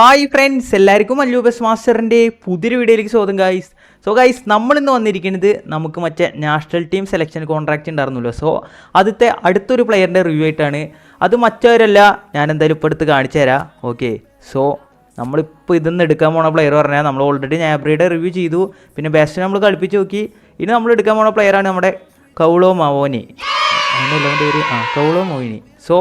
Hi friends എല്ലാവർക്കും അല്ലൂബസ് മാസ്റ്ററിന്റെ പുതിയൊരു വീഡിയോയിലേക്ക് സ്വാഗതം ഗൈസ് സോ ഗൈസ് നമ്മളിന്ന് വന്നിരിക്കുന്നത് നമുക്ക് മറ്റേ നാഷണൽ ടീം സെലക്ഷൻ കോൺട്രാക്റ്റ് ഉണ്ടായിരുന്നല്ലോ. സോ ആദ്യത്തെ അടുത്തൊരു പ്ലെയറിന്റെ റിവ്യൂ ആയിട്ടാണ്. അത് മറ്റവരല്ല ഞാൻ എന്തായാലും ഇപ്പോൾ എടുത്ത് കാണിച്ചു തരാം. ഓക്കെ സോ നമ്മളിപ്പോൾ ഇതൊന്ന് എടുക്കാൻ പോണ പ്ലെയർ പറഞ്ഞാൽ നമ്മൾ ഓൾറെഡി ഞാബ്രിയുടെ റിവ്യൂ ചെയ്തു. പിന്നെ ബെസ്റ്റ് നമ്മൾ കളിപ്പിച്ച് നോക്കി. ഇനി നമ്മൾ എടുക്കാൻ പോണ പ്ലെയറാണ് നമ്മുടെ കൗളോ മവോനി. അതിന്റെ ഒരു പേര് ആ കൗളോ മോഹിനി സോ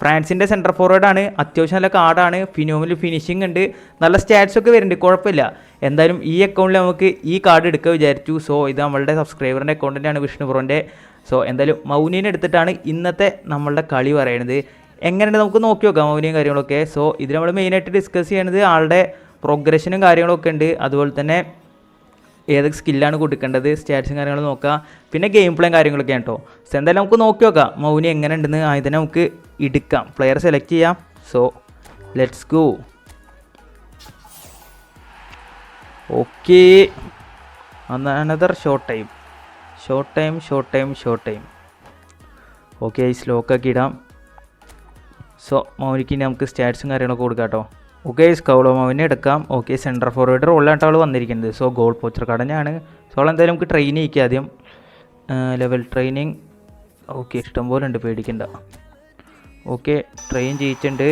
ഫ്രാൻസിന്റെ സെന്റർ ഫോർവേഡാണ് അത്യാവശ്യം നല്ല കാർഡാണ് ഫിനോമിൽ ഫിനിഷിംഗ് ഉണ്ട്. നല്ല സ്റ്റാറ്റ്സ് ഒക്കെ വരുന്നുണ്ട്. കുഴപ്പമില്ല. എന്തായാലും ഈ അക്കൗണ്ടിൽ നമുക്ക് ഈ കാർഡ് എടുക്കുക വിചാരിച്ചു. സോ ഇത് നമ്മളുടെ സബ്സ്ക്രൈബറിന്റെ അക്കൗണ്ടിന്റെയാണ് വിഷ്ണു പ്രോന്റെ സോ എന്തായാലും മൗനീനെ എടുത്തിട്ടാണ് ഇന്നത്തെ നമ്മളുടെ കളി പറയുന്നത്. എങ്ങനെയുണ്ട് നമുക്ക് നോക്കി നോക്കാം മൗനിയും കാര്യങ്ങളൊക്കെ. സോ ഇത് നമ്മൾ മെയിനായിട്ട് ഡിസ്കസ് ചെയ്യണത് ആളുടെ പ്രോഗ്രഷനും കാര്യങ്ങളൊക്കെ ഉണ്ട്. അതുപോലെ തന്നെ ഏതൊക്കെ സ്കില്ലാണ് കൊടുക്കേണ്ടത് സ്റ്റാറ്റ്സും കാര്യങ്ങളും നോക്കുക പിന്നെ ഗെയിം പ്ലേയും കാര്യങ്ങളൊക്കെ കേട്ടോ സോ എന്തായാലും നമുക്ക് നോക്കി നോക്കാം. മൗനി എങ്ങനെ ഉണ്ടെന്ന് ആദ്യം നമുക്ക് എടുക്കാം. പ്ലെയർ സെലക്ട് ചെയ്യാം. So let's go okay another short time short time short time short time okay ഈ സ്ലോക്കാക്കി ഇടാം. സോ മൗനിക്ക് നമുക്ക് സ്റ്റാറ്റ്സും കാര്യങ്ങളൊക്കെ കൊടുക്കാം കേട്ടോ ഓക്കെ സ്കൗളോ മൗവിനെ എടുക്കാം. ഓക്കെ സെന്റർ ഫോർവേഡ് ആൾ വന്നിരിക്കുന്നത്. സോ ഗോൾ പോച്ചർ കടഞ്ഞാണ്. സോ എന്തായാലും നമുക്ക് ട്രെയിൻ ചെയ്യിക്കുക ആദ്യം. ലെവൽ ട്രെയിനിങ് ഓക്കെ ഇഷ്ടംപോലെ ഉണ്ട്. പേടിക്കണ്ട. ഓക്കെ ട്രെയിൻ ചെയ്യിച്ചിട്ടുണ്ട്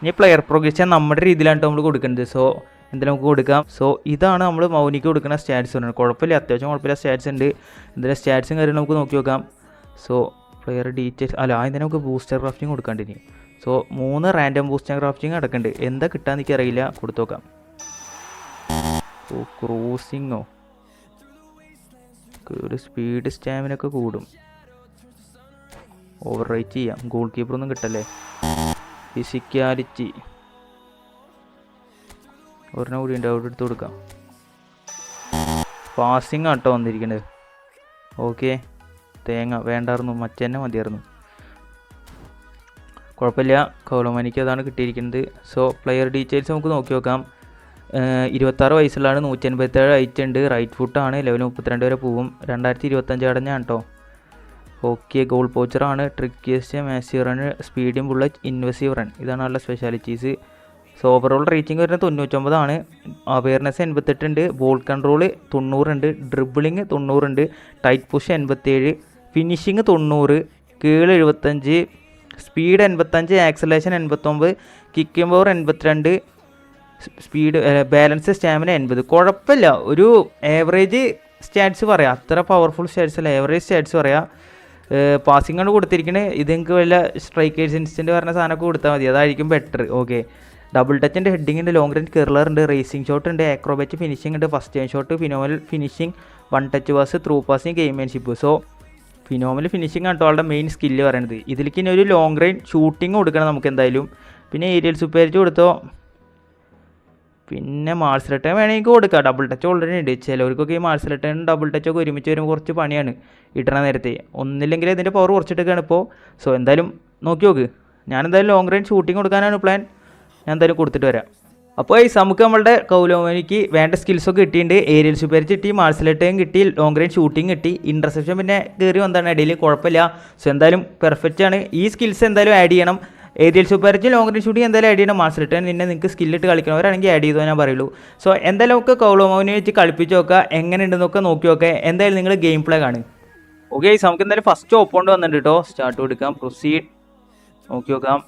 ഇനി പ്ലെയർ പ്രോഗ്രസ് നമ്മുടെ രീതിയിലാണ് നമ്മൾ കൊടുക്കുന്നത്. സോ എന്തായാലും നമുക്ക് കൊടുക്കാം. സോ ഇതാണ് നമ്മൾ മൗനിക്ക് കൊടുക്കുന്ന സ്റ്റാറ്റ്സ് പറയുന്നത്. കുഴപ്പമില്ല. അത്യാവശ്യം കുഴപ്പമില്ല. സ്റ്റാറ്റ്സ് ഉണ്ട്. എന്തായാലും സ്റ്റാറ്റ്സും കാര്യങ്ങളും നമുക്ക് നോക്കി നോക്കാം. സോ പ്ലെയർ ഡീറ്റെയിൽസ് അല്ല അതിന് നമുക്ക് ബൂസ്റ്റർ ക്രാഫ്റ്റിംഗ് കൊടുക്കാണ്ടിനി സോ മൂന്ന് റാൻഡം ബൂസ്റ്റർ ക്രാഫ്റ്റിംഗ് അടക്കുന്നുണ്ട് എന്താ കിട്ടാന്ന് എനിക്ക് അറിയില്ല കൊടുത്തു നോക്കാം ഓ? ക്രൂസിങ്ങോ ഒരു സ്പീഡ് സ്റ്റാമിനൊക്കെ കൂടും. ഓവർ റൈറ്റ് ചെയ്യാം ഗോൾ കീപ്പറൊന്നും കിട്ടല്ലേ? ഫിസിക്കാലിറ്റി ഒരെണ്ണം കൂടി ഉണ്ട്. അവിടെ എടുത്ത് കൊടുക്കാം. പാസിങ് ആട്ടോ വന്നിരിക്കുന്നത് ഓക്കെ തേങ്ങ വേണ്ടായിരുന്നു. മറ്റന്നെ മതിയായിരുന്നു. കുഴപ്പമില്ല. കൗളമനിക്ക് അതാണ് കിട്ടിയിരിക്കുന്നത്. സോ പ്ലെയർ ഡീറ്റെയിൽസ് നമുക്ക് നോക്കി നോക്കാം. ഇരുപത്താറ് വയസ്സുള്ളതാണ് നൂറ്റി അൻപത്തേഴ് ഹൈറ്റ് ഉണ്ട് റൈറ്റ് ഫുട്ടാണ് ലെവൽ മുപ്പത്തിരണ്ട് വരെ പോവും. രണ്ടായിരത്തി ഇരുപത്തഞ്ച് അടഞ്ഞാണ് കേട്ടോ okay goal പോച്ചറാണ് trickiest mazy run speeding bullet invasive run ഇതാണ് നല്ല സ്പെഷ്യാലിറ്റീസ് സോ ഓവറോൾ റേറ്റിംഗ് വരുന്നത് തൊണ്ണൂറ്റൊമ്പതാണ് അവയർനെസ് എൺപത്തെട്ടുണ്ട് ബോൾ കൺട്രോൾ തൊണ്ണൂറുണ്ട് ഡ്രിബിളിങ് തൊണ്ണൂറുണ്ട് ടൈറ്റ് പുഷ് എൺപത്തേഴ് ഫിനിഷിങ് തൊണ്ണൂറ്. കീഴ് എഴുപത്തഞ്ച് സ്പീഡ് എൺപത്തഞ്ച് ആക്സലേഷൻ എൺപത്തൊമ്പത് കിക്കിംഗ് പവർ എൺപത്തിരണ്ട് സ്പീഡ് ബാലൻസ് സ്റ്റാമിന എൺപത്. കുഴപ്പമില്ല. ഒരു ഏവറേജ് സ്റ്റാറ്റ്സ് പറയാം. അത്ര പവർഫുൾ സ്റ്റാറ്റ്സ് അല്ല. ഏവറേജ് സ്റ്റാറ്റ്സ് പറയാം. പാസിംഗ് ആണ് കൊടുത്തിരിക്കുന്നത് ഇത് വല്ല സ്ട്രൈക്കേഴ്സ് ഇൻസ്റ്റന്റ് പറഞ്ഞ സാധനമൊക്കെ കൊടുത്താൽ മതി. അതായിരിക്കും ബെറ്റർ ഓക്കെ ഡബിൾ ടച്ചിന്റെ ഹെഡിങ് ഉണ്ട് ലോങ് റേഞ്ച് കിർളർ ഉണ്ട് റേസിംഗ് ഷോട്ട് ഉണ്ട് ആക്രോബാറ്റ് ഫിനിഷിംഗ് ഉണ്ട് first time shot phenomenal finishing one touch pass through passing gamesmanship so phenomenal finishing ആണ് ആളുടെ മെയിൻ സ്കില്ല് പറയണത്. ഇതിലേക്ക് ഇനി ഒരു ലോങ് റേഞ്ച് ഷൂട്ടിംഗ് കൊടുക്കണം നമുക്ക് എന്തായാലും. പിന്നെ ഏരിയൽ സൂപ്പേരിറ്റി കൊടുത്തോ? പിന്നെ മാർസൽ റിട്ടേൺ വേണമെങ്കിൽ കൊടുക്കാം. ഡബിൾ ടച്ച് ഓൾറെഡി ഉണ്ട്. ചിലവർക്കൊക്കെ ഈ മാർസൽ റിട്ടേൺ ഡബിൾ ടച്ച് ഒക്കെ ഒരുമിച്ച് വരുമ്പോൾ കുറച്ച് പണിയാണ് ഇട്ടണ നേരത്തെ. ഒന്നില്ലെങ്കിൽ ഇതിന്റെ പവർ കുറച്ചിട്ടൊക്കെയാണ് ഇപ്പോൾ സോ എന്തായാലും നോക്കി നോക്ക്. ഞാൻ എന്തായാലും ലോങ് റേഞ്ച് ഷൂട്ടിംഗ് കൊടുക്കാനാണ് പ്ലാൻ ഞാൻ എന്തായാലും കൊടുത്തിട്ട് വരാം. അപ്പോൾ ഈ നമുക്ക് നമ്മളുടെ കൗലോമനിക്ക് വേണ്ട സ്കിൽസൊക്കെ കിട്ടിയിട്ടുണ്ട്. ഏരിയൽ സുപ്പേരിച്ച് കിട്ടി മാർസലട്ടയും കിട്ടി ലോങ് റേഞ്ച് ഷൂട്ടിംഗ് കിട്ടി ഇന്റർസെപ്ഷൻ പിന്നെ കയറി വന്നതാണ്. ഇടയിൽ കുഴപ്പമില്ല. സോ എന്തായാലും പെർഫെക്റ്റ് ആണ്. ഈ സ്കിൽസ് എന്തായാലും ആഡ് ചെയ്യണം. ഏരിയൽ സുപേരിച്ച് ലോങ് റേഞ്ച് ഷൂട്ടിംഗ് എന്തായാലും ആഡ് ചെയ്യണം. മാർസ് റിട്ടേൺ പിന്നെ നിങ്ങൾക്ക് സ്കില്ലിട്ട് കളിക്കണവരാണെങ്കിൽ ആഡ് ചെയ്തോ ഞാൻ പറയുള്ളൂ. സോ എന്തായാലും നമുക്ക് കൗളോമോനെ വെച്ച് കളിപ്പിച്ച് നോക്കുക. എങ്ങനെയുണ്ടെന്നൊക്കെ നോക്കി നോക്കുക. എന്തായാലും നിങ്ങൾ ഗെയിം പ്ലേ കാണും ഓക്കെ നമുക്ക് എന്തായാലും ഫസ്റ്റ് ഓപ്പോണ്ട് വന്നിട്ടുണ്ട് കേട്ടോ സ്റ്റാർട്ട് കൊടുക്കാം. പ്രൊസീഡ് നോക്കി നോക്കാം.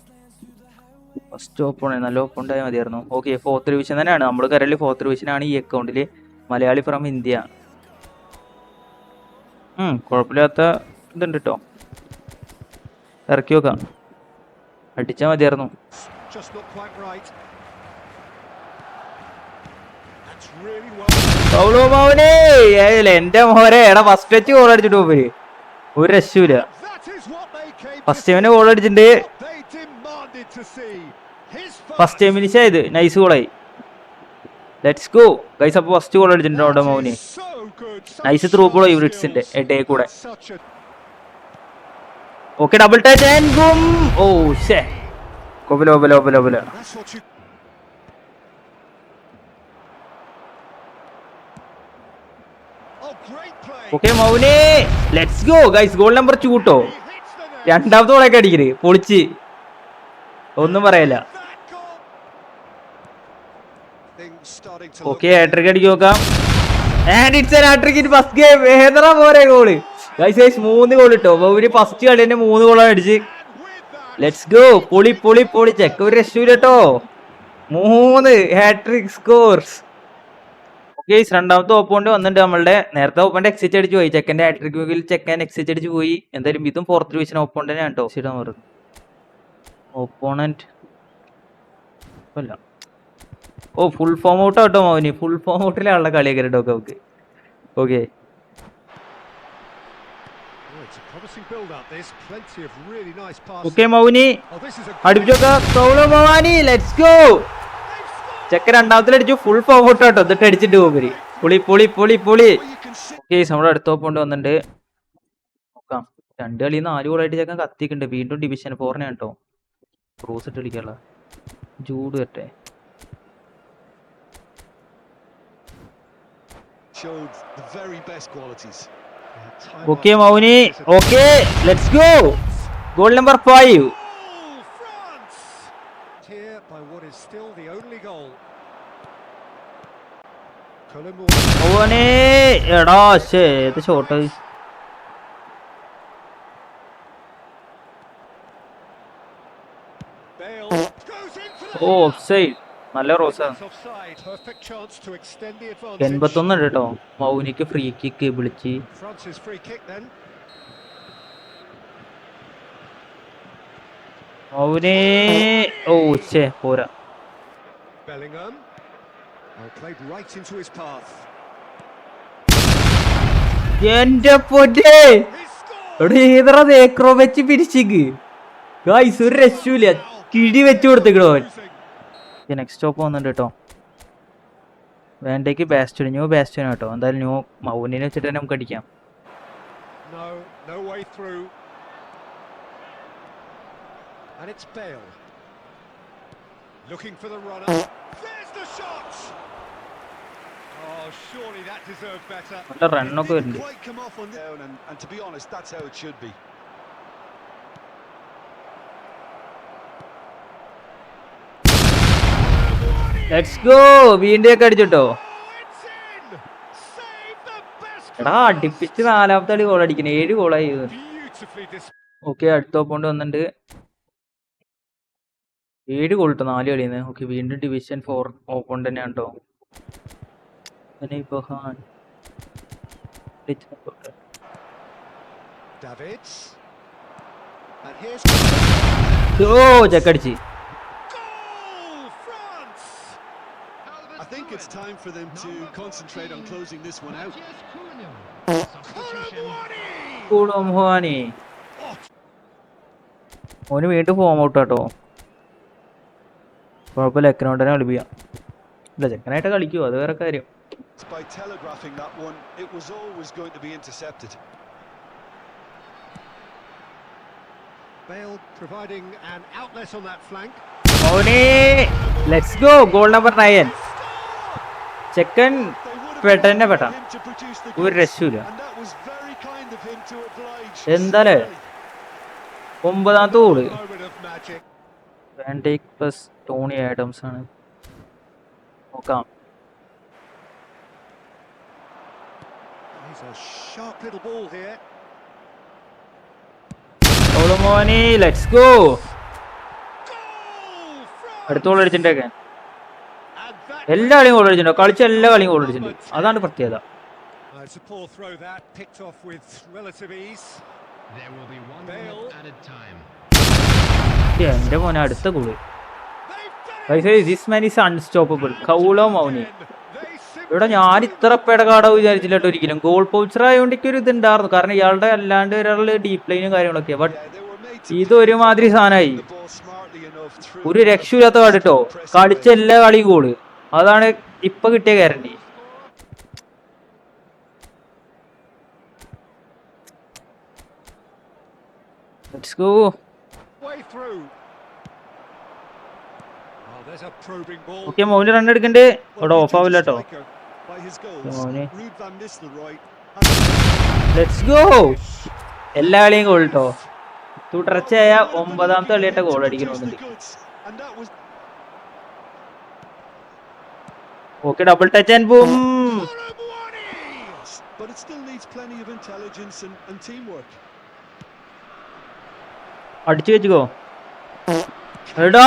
ഫസ്റ്റ് ഓപ്പൺ നല്ല ഓപ്പൺ ഉണ്ടായാൽ മതിയായിരുന്നു. ഓക്കെ ഫോർത്ത് ഡിവിഷൻ തന്നെയാണ്. നമ്മൾ കരളിൽ ഫോർത്ത് ഡിവിഷനാണ് ഈ അക്കൗണ്ടിൽ മലയാളി ഫ്രം ഇന്ത്യ. കുഴപ്പമില്ലാത്ത ഇതുണ്ട് കേട്ടോ ഇറക്കി നോക്കാം അടിച്ചാൽ മതിയായിരുന്നു. എന്റെ മോരെ എടാ ഫസ്റ്റ് വെച്ച് ഗോൾ അടിച്ചിട്ട് പോയി ഒരു രക്ഷയില്ല came ഫസ്റ്റ് ടൈമിന് ഗോൾ അടിച്ചിട്ടുണ്ട്. ഫസ്റ്റ് ടൈം ഫിനിഷ് ആയത്. നൈസ് ഗോളായി ലെറ്റ്സ് ഗോ ഗൈസ് അപ്പോൾ ഫസ്റ്റ് ഗോൾ അടിച്ചിട്ടുണ്ട് അവിടെ മൗന്. നൈസ് ത്രൂ ബോൾ യൂണിറ്റ്സിന്റെ. എഡേ കൂടെ. Okay double touch and boom oh ഷേ കൊബല Oh great play. Okay മൗനെ. Let's go guys goal number ചൂട്ടോ കേട്ടോ. രണ്ടാമത്തെ ഗോളൊക്കെ അടിക്കരുത് പൊളിച്ച്. ഒന്നും പറയല്ല That goal Things starting to okay hat trick അടിക്ക് നോക്കാം. And it's hat trick in first game ഏതറ പോരെ ഗോൾ ഗൈസ് മൂന്ന് ഗോൾ ഇട്ടോ. ഒരു ഫസ്റ്റ് കളി തന്നെ മൂന്ന് ഗോളാണ് അടിച്ച്. ലെറ്റ്സ് ഗോ പൊളി പൊളി പൊളി. ചെക്ക് ഒരു രക്ഷയില്ല കേട്ടോ മൂന്ന് ഹാട്രിക് സ്കോർസ് ഓക്കെ രണ്ടാമത്തെ ഓപ്പോണ്ട് വന്നിട്ടുണ്ട് നമ്മളുടെ. നേരത്തെ ഓപ്പോണ്ട് എക്സിറ്റ് അടിച്ച് പോയി. ചെക്കന്റെ ഹാട്രിക് വീക്കിൽ ചെക്കൻ എക്സിറ്റ് അടിച്ച് പോയി. എന്തായാലും ഇതും ഫോർത്ത് ഡിവിഷൻ ഓപ്പോണ്ട് തന്നെയാണ് കേട്ടോ ഓപ്പോണന്റ് അല്ല ഓ ഫുൾ ഫോം ഔട്ട് ആട്ടോ മോനി ഫുൾ ഫോം ഔട്ടിലാണുള്ള കളിയൊക്കെ കേട്ടോ നമുക്ക്. ഓക്കെ. ഓക്കെ മൗനി ലെറ്റ്സ് ഗോ ചെക്ക രണ്ടാമത്തിൽ അടിച്ചു. ഫുൾ ഫോം ഔട്ട് ആട്ടോ. എന്നിട്ട് അടിച്ചിട്ട് പോകും പുളി പുളി പുളി പുളി. ഓക്കെ നമ്മുടെ അടുത്ത ഒപ്പം വന്നിട്ടുണ്ട്. നോക്കാം. രണ്ട് കളി നാല് ഗോളായിട്ട് ചെക്കൻ കത്തിക്കുന്നുണ്ട് വീണ്ടും ഡിവിഷൻ ഫോറിനെ കേട്ടോ ക്രൂസ് ഇട്ട് കളിക്കാനുള്ള. ജൂഡ് വരട്ടെ okay. മൗനി okay let's go goal number five Goal, France! Here by what is still the only goal. Colombo ഓനെ എടാ ശേ ഏത് ഷോട്ട് ഓ ഓഫ് സൈഡ് നല്ല റോസ്. റോസാണ് കേട്ടോ മൗനിക്ക് ഫ്രീ കിക്ക് വിളിച്ച്. എന്റെ പൊന്നേ. വെച്ച് പിരിച്ചിക്ക്. ഒരു രക്ഷൂല കിഴി വെച്ചു കൊടുത്തേക്കണോ നെക്സ്റ്റ് സ്റ്റോപ്പ് വന്നിട്ടുണ്ട് കേട്ടോ വേണ്ടേക്ക് ബാസ്റ്റോൺ ന്യൂ ബാസ്റ്റോൺ കേട്ടോ എന്തായാലും ന്യൂ മൗനിനെ വെച്ചിട്ട് തന്നെ നമുക്ക് അടിക്കാം. And it's Bale. Looking for the runner. There's the shot! Oh, surely that deserved better. നല്ല It റണ്ണൊക്കെ didn't quite come off on the- down, and, and to be honest, that's how it should be. Let's go വീണ്ടും ഒക്കെ അടിച്ചിട്ടോ? എടാ അടുപ്പിച്ച് നാലാമത്തെ അടി goal അടിക്കണേ. ഏഴ് ഗോളായി. Okay അടുത്ത ഒപ്പോണ്ട് വന്നിട്ടുണ്ട്. ഏഴ് ഗോൾ ഇട്ടോ നാല് കളിന്ന്. ഓക്കെ വീണ്ടും ഡിവിഷൻ ഫോർ ഓപ്പോണ്ട് തന്നെയാണ് കേട്ടോ ഇപ്പൊ ഹാൻ Davids. And here's ഓ ചെക്കടിച്ച് I think it's time for them to concentrate on closing this one out. Colomwani! കുളംഹാനി ഓന് വീണ്ടും ഫോം ഔട്ട് കേട്ടോ കുഴപ്പമില്ല എക്കനോണ്ടനെ കളിപ്പിക്കാം ഇല്ല ചെക്കനായിട്ട് കളിക്കുമോ അത് വേറെ കാര്യം By telegraphing that one, it was always going to be intercepted. Bale providing an outlet on that flank. ഓനെ let's go goal number nine ചെക്കൻ പെട്ടെന്നെ പെട്ടാ. ഒരു രക്ഷൂല എന്താലേ? ഒമ്പതാമത്തെ ഗോൾ പ്ലസ് ടോണി ആഡംസ് ആണ്. നോക്കാം. അടുത്തോളം അടിച്ചിട്ടേക്കാൻ എല്ലാ കളിയും ഗോൾ അടിച്ചിട്ടുണ്ട്. കളിച്ച എല്ലാ കളിയും ഗോൾ അടിച്ചിട്ടുണ്ട്. അതാണ് പ്രത്യേകത. Uh, it's a poor throw that, picked off with relative ease. There will be one Bale. at a time. എന്റെ മോനെ അടുത്ത it! This man is unstoppable കൗളോ മൗനി. ഇവിടെ ഞാൻ ഇത്ര പെടകാടോ വിചാരിച്ചില്ല കേട്ടോ ഒരിക്കലും. ഗോൾ പോസ്റ്റർ ആയതുകൊണ്ട് ഒരു ഇതുണ്ടായിരുന്നു. കാരണം ഇയാളുടെ അല്ലാണ്ട് ഒരാളുടെ ഡീപ് ലൈനും കാര്യങ്ങളൊക്കെ. ബട്ട് ഇത് ഒരുമാതിരി സാധനമായി. ഒരു രക്ഷയില്ലാത്ത കാട് കേട്ടോ. കളിച്ച എല്ലാ കളിയും ഗോൾ അതാണ് ഇപ്പൊ കിട്ടിയ ഗ്യാരണ്ടി probing ball. ഓക്കെ മൗന് റൺ എടുക്കണ്ട്. ഇവിടെ ഓഫ് ആവില്ല കേട്ടോ ലെറ്റ്സ് ഗോ എല്ലാ കളിയും ഗോൾ കേട്ടോ തുടർച്ചയായ ഒമ്പതാമത്തെ കളിയായിട്ട് ഗോൾ അടിക്കണമെന്നുണ്ട് goods, and that was okay double touch and boom! But it still needs plenty of intelligence and, and teamwork. അടിച്ചു വെച്ചുക്കോ എടാ!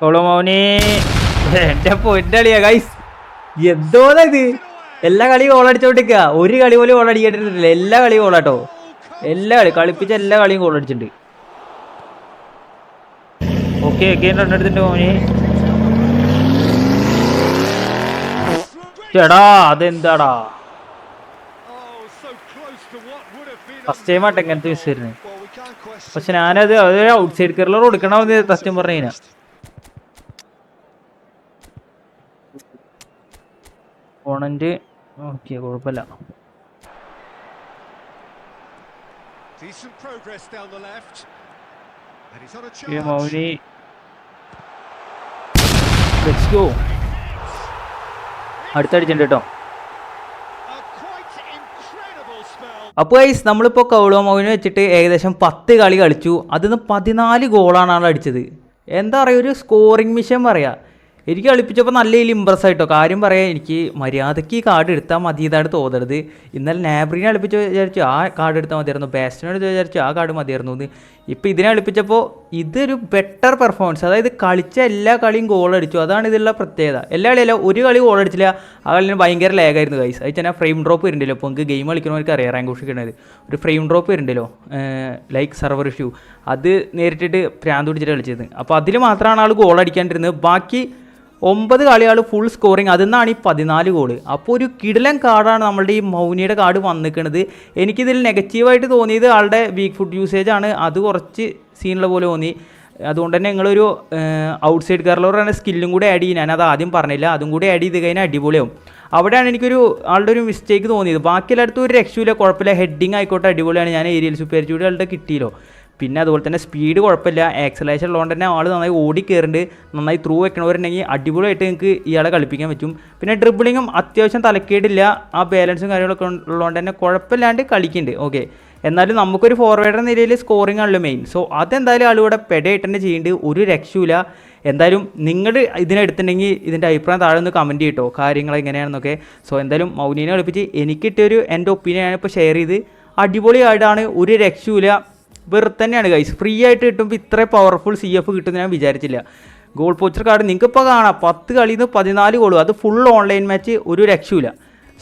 കൊളമോനെ എന്റെ പൊന്നളിയാ ഗൈസ് എന്തോന്നാ ഇത്? എല്ലാ കളിയും ഗോൾ അടിച്ചോണ്ടിരിക്കുക ഒരു കളി പോലും ഗോൾ അടിക്കേണ്ടിട്ടില്ല എല്ലാ കളിയും ഗോളാട്ടോ എല്ലാ കളി കളിപ്പിച്ച എല്ലാ കളിയും goal to what would have been അതെന്താടാ? ഫസ്റ്റ് ടൈം ആട്ടെ എങ്ങനത്തെ മിസ് വരുന്നത്. പക്ഷെ ഞാനത് അത് ഔട്ട് സൈഡ് കയറിലോ കൊടുക്കണമെന്ന് സത്യം പറഞ്ഞു കഴിഞ്ഞാൽ ഓണന്റ് ഓക്കെ കുഴപ്പമില്ല. Decent progress down the left. And he's on a ഈ charge. മൗനി ലെറ്റ്സ് അടുത്തടിച്ചിട്ടുണ്ട് കേട്ടോ. അപ്പോൾ ഗൈസ് നമ്മളിപ്പോൾ കൗളോ മൗന് വെച്ചിട്ട് ഏകദേശം പത്ത് കളി കളിച്ചു. അതിൽ നിന്ന് പതിനാല് ഗോളാണ് ആൾ അടിച്ചത്. എന്താ പറയുക ഒരു സ്കോറിംഗ് മിഷൻ പറയാ. എനിക്ക് കളിപ്പിച്ചപ്പോൾ നല്ല രീതിയിൽ ഇമ്പ്രസ് ആയിട്ടോ. കാര്യം പറയാം എനിക്ക് മര്യാദയ്ക്ക് ഈ കാർഡ് എടുത്താൽ മതി ഇതാണ് തോന്നരുത് ഇന്നലെ നാബ്രിനെ കളിപ്പിച്ച് വിചാരിച്ചു ആ കാർഡ് എടുത്താൽ മതിയായിരുന്നു. ബാസ്റ്റിനോട് വിചാരിച്ചു ആ കാർഡ് മതിയായിരുന്നു എന്ന്. ഇപ്പോൾ ഇതിനെ കളിപ്പിച്ചപ്പോൾ ഇതൊരു ബെറ്റർ പെർഫോമൻസ് അതായത് കളിച്ച എല്ലാ കളിയും ഗോൾ അടിച്ചു. അതാണ് ഇതിലുള്ള പ്രത്യേകത. എല്ലാ കളിയല്ല ഒരു കളി ഗോൾ അടിച്ചില്ല. ആ കളിന് ഭയങ്കര ലാഗായിരുന്നു കൈസ് അത് ഞാൻ ഫ്രെയിം ഡ്രോപ്പ് വരുന്നുണ്ടല്ലോ. അപ്പോൾ നമുക്ക് ഗെയിം കളിക്കുന്നവർക്ക് അറിയാം റാങ്ക് ഉഷിക്കണത് ഒരു ഫ്രെയിം ഡ്രോപ്പ് വരുന്നുണ്ടല്ലോ ലൈക്ക് സെർവർ ഇഷ്യൂ അത് നേരിട്ടിട്ട് പ്രാന്ത് പിടിച്ചിട്ട് കളിച്ചത്. അപ്പോൾ അതിൽ മാത്രമാണ് ആൾ ഗോൾ അടിക്കാണ്ടിരുന്നത്. ബാക്കി ഒമ്പത് കളികൾ ഫുൾ സ്കോറിങ് അതിൽ നിന്നാണ് ഈ പതിനാല് ഗോൾ അപ്പോൾ ഒരു കിടിലൻ കാർഡാണ് നമ്മളുടെ ഈ മൗനിയുടെ കാർഡ് വന്നിരിക്കുന്നത് എനിക്കിതിൽ നെഗറ്റീവായിട്ട് തോന്നിയത് ആളുടെ വീക്ക് ഫുഡ് യൂസേജ് ആണ്. അത് കുറച്ച് സീനുള്ള പോലെ തോന്നി. അതുകൊണ്ട് തന്നെ നിങ്ങളൊരു ഔട്ട് സൈഡ് കയറലോറാണ് സ്കില്ലും കൂടി ആഡ് ചെയ്യും. ഞാനത് ആദ്യം പറഞ്ഞില്ല. അതും കൂടി ആഡ് ചെയ്ത് കഴിഞ്ഞാൽ അടിപൊളിയാവും. അവിടെയാണ് എനിക്കൊരു ആളുടെ ഒരു മിസ്റ്റേക്ക് തോന്നിയത്. ബാക്കി എല്ലായിടത്തും ഒരു രക്ഷയില്ല കുഴപ്പമില്ല. ഹെഡിങ് ആയിക്കോട്ടെ അടിപൊളിയാണ്. ഞാൻ ഏരിയൽ സൂപ്പർ ചൂട് ആളുടെ കിട്ടിയല്ലോ. പിന്നെ അതുപോലെ തന്നെ സ്പീഡ് കുഴപ്പമില്ല. ആക്സലേഷൻ ഉള്ളതുകൊണ്ട് തന്നെ ആൾ നന്നായി ഓടി കയറുന്നുണ്ട് നന്നായി ത്രൂ വെക്കണവരുണ്ടെങ്കിൽ അടിപൊളിയായിട്ട് നിങ്ങൾക്ക് ഇയാളെ കളിപ്പിക്കാൻ പറ്റും. പിന്നെ ഡ്രിബിളിങ്ങും അത്യാവശ്യം തലക്കേടില്ല. ആ ബാലൻസും കാര്യങ്ങളൊക്കെ ഉള്ളതുകൊണ്ട് തന്നെ കുഴപ്പമില്ലാണ്ട് കളിക്കുന്നുണ്ട്. ഓക്കെ എന്നാലും നമുക്കൊരു ഫോർവേഡർ നിലയിൽ സ്കോറിംഗ് ആണല്ലോ മെയിൻ സോ അതെന്തായാലും ആളിവിടെ പെടയായിട്ട് തന്നെ ചെയ്യേണ്ടത് ഒരു രക്ഷയില്ല എന്തായാലും നിങ്ങൾ ഇതിനെടുത്തിട്ടുണ്ടെങ്കിൽ ഇതിന്റെ അഭിപ്രായം താഴെ ഒന്ന് കമന്റ് ചെയ്യട്ടോ കാര്യങ്ങൾ എങ്ങനെയാണെന്നൊക്കെ. സോ എന്തായാലും മൗനീനെ കളിപ്പിച്ച് എനിക്കിട്ടൊരു എന്റെ ഒപ്പീനിയൻ ഇപ്പോൾ ഷെയർ ചെയ്ത് അടിപൊളി ആയിട്ടാണ് ഒരു രക്ഷയില്ല വെറുതെ തന്നെയാണ് ഗൈസ് ഫ്രീ ആയിട്ട് കിട്ടുമ്പോൾ ഇത്ര പവർഫുൾ സി എഫ് കിട്ടുമെന്ന് ഞാൻ വിചാരിച്ചില്ല. ഗോൾ പോച്ചർ കാർഡ് നിങ്ങൾക്ക് ഇപ്പോൾ കാണാം. പത്ത് കളിയിൽ നിന്ന് പതിനാല് ഗോളും അത് ഫുൾ ഓൺലൈൻ മാച്ച് ഒരു രക്ഷയില്ല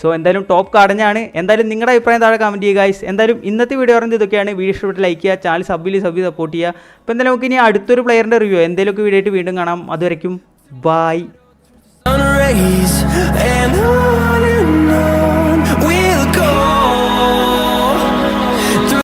സോ എന്തായാലും ടോപ്പ് കാർഡ് തന്നെയാണ്. എന്തായാലും നിങ്ങളുടെ അഭിപ്രായം താഴെ കമന്റ് ചെയ്യുക ഗൈസ് എന്തായാലും ഇന്നത്തെ വീഡിയോ പറയുന്നത് ഇതൊക്കെയാണ്. വീഡിയോ ഇഷ്ടപ്പെട്ട് ലൈക്ക് ചെയ്യുക ചാനൽ സബ്ബിൽ സബ്ബി സപ്പോർട്ട് ചെയ്യുക. അപ്പോൾ എന്തായാലും നമുക്ക് ഇനി അടുത്തൊരു പ്ലെയറിന്റെ റിവ്യൂ എന്തെങ്കിലുമൊക്കെ വീഡിയോ ആയിട്ട് വീണ്ടും കാണാം. അതുവരയ്ക്കും ബൈ